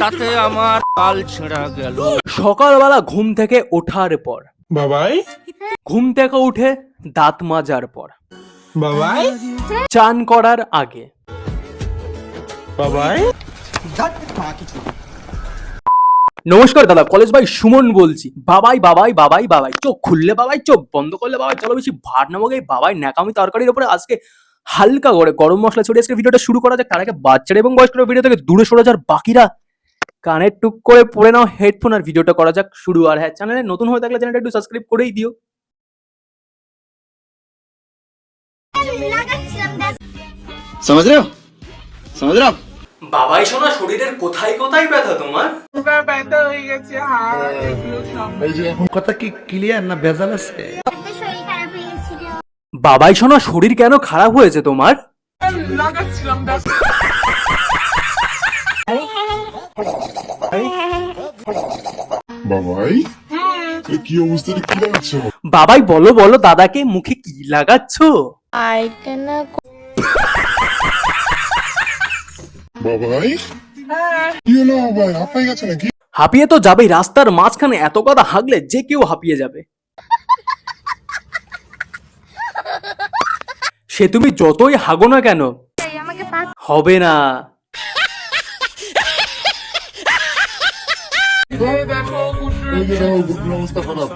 তাতে আমার কাল ছেঁড়া গেল। সকালবেলা ঘুম থেকে ওঠার পর। বাবাই? ঘুম থেকে উঠে দাঁত মাজার পর। বাবাই? চান করার আগে। বাবাই? নমস্কার দাদা কলেজ ভাই সুমন বলছি বাবাই বাবাই বাবাই বাবাই চোখ খুললে বাবাই চোখ বন্ধ করলে বাবাই চলো বেশি ভাট নামক এই বাবাই ন্যাকামি তরকারির উপরে আজকে হালকা করে গরম মশলা ছড়িয়ে আজকে ভিডিওটা শুরু করা যাক তার আগে বাচ্চারা এবং বয়স্করা ভিডিও থেকে দূরে সরে যাওয়ার বাকিরা কানে টুক করে পড়ে নাও হেডফোন আর ভিডিওটা করা যাক শুরু আর হ্যাঁ চ্যানেলে নতুন হয়ে থাকলে চ্যানেলটা একটু সাবস্ক্রাইব করেই দিও समझ रहे हो समझ रहे हो आप? বাবাই শোনা শরীরের কোথায় কোথায় ব্যথা তোমার? ব্যথা হয়ে গেছে হাড় এই যে এখন কথা কি ক্লিয়ার না ভেজাল আছে? শরীর খারাপ হয়ে গেছিল। বাবাই শোনা শরীর কেন খারাপ হয়েছে তোমার? বাবাই কি অবস্থা কি লাগাচ্ছ? বাবাই বলো বলো দাদাকে মুখে কি লাগাচ্ছো? বাবাই কি হলো বাবাই হাঁপাই গেছে নাকি? হাঁপিয়ে তো যাবেই রাস্তার মাঝখানে এত কথা হাগলে যে কেউ হাঁপিয়ে যাবে। সে তুমি যতই হাগো না কেন হবে না। খারাপ।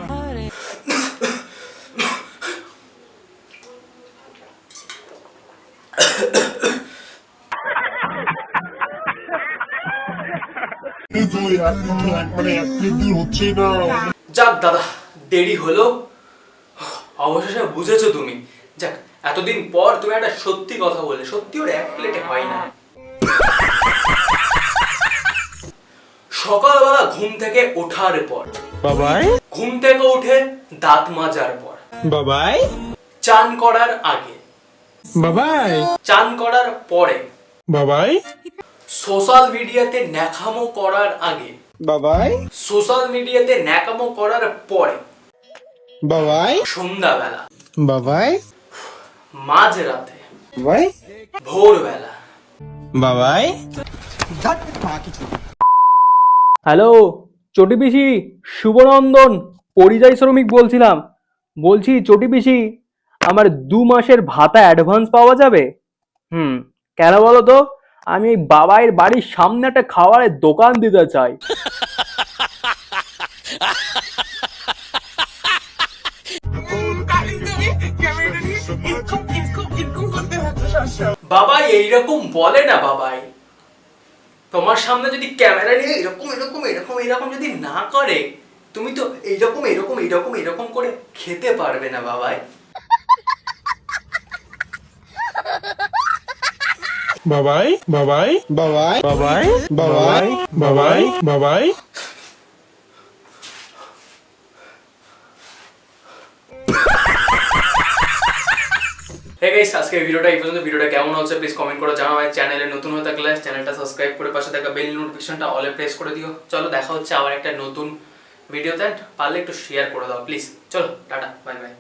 যাক দাদা দেরি হলো। অবশেষে বুঝেছ তুমি। যাক এতদিন পর তুমি একটা সত্যি কথা বললে। সত্যি ওর এক প্লেটে হয় না। সকালবেলা ঘুম থেকে ওঠার পর। বাবাই। ঘুম থেকে উঠে দাঁত মাজার পর। বাবাই। চান করার আগে। বাবাই। চান করার পরে। বাবাই। সোশ্যাল মিডিয়াতে ন্যাকামো করার আগে। বাবাই। সোশ্যাল মিডিয়াতে ন্যাকামো করার পরে। বাবাই। সন্ধ্যাবেলা। বাবাই। মাঝরাতে। বাবাই। ভোরবেলা। বাবাই। হ্যালো চটি পিসি শুভনন্দন পরিযায়ী শ্রমিক বলছিলাম। বলছি চটি পিসি আমার দু মাসের ভাতা অ্যাডভান্স পাওয়া যাবে? হুম কেন বলো তো? আমি এই বাবাইয়ের বাড়ির সামনে একটা খাবারের দোকান দিতে চাই। বাবাই, এইরকম বলে না বাবাই। তোমার সামনে যদি ক্যামেরা নিয়ে এরকম এরকম এরকম এরকম যদি না করে, তুমি তো এইরকম, এরকম এরকম এরকম করে খেতে পারবে না বাবাই। বাবাই বাবাই বাবাই বাবাই বাবাই বাবাই বাবাই। হে গাইস আজকে ভিডিওটা এই পর্যন্ত। ভিডিওটা কেমন হচ্ছে প্লিজ কমেন্ট করে জানাও। আর চ্যানেলে নতুন হয়ে থাকলে চ্যানেলটা সাবস্ক্রাইব করে পাশে থাকা বেল নোটিফিকেশনটা অলে প্রেস করে দিও। চলো দেখা হচ্ছে আবার একটা নতুন ভিডিওতে পারলে একটু শেয়ার করে দাও প্লিজ চলো টাটা বাই বাই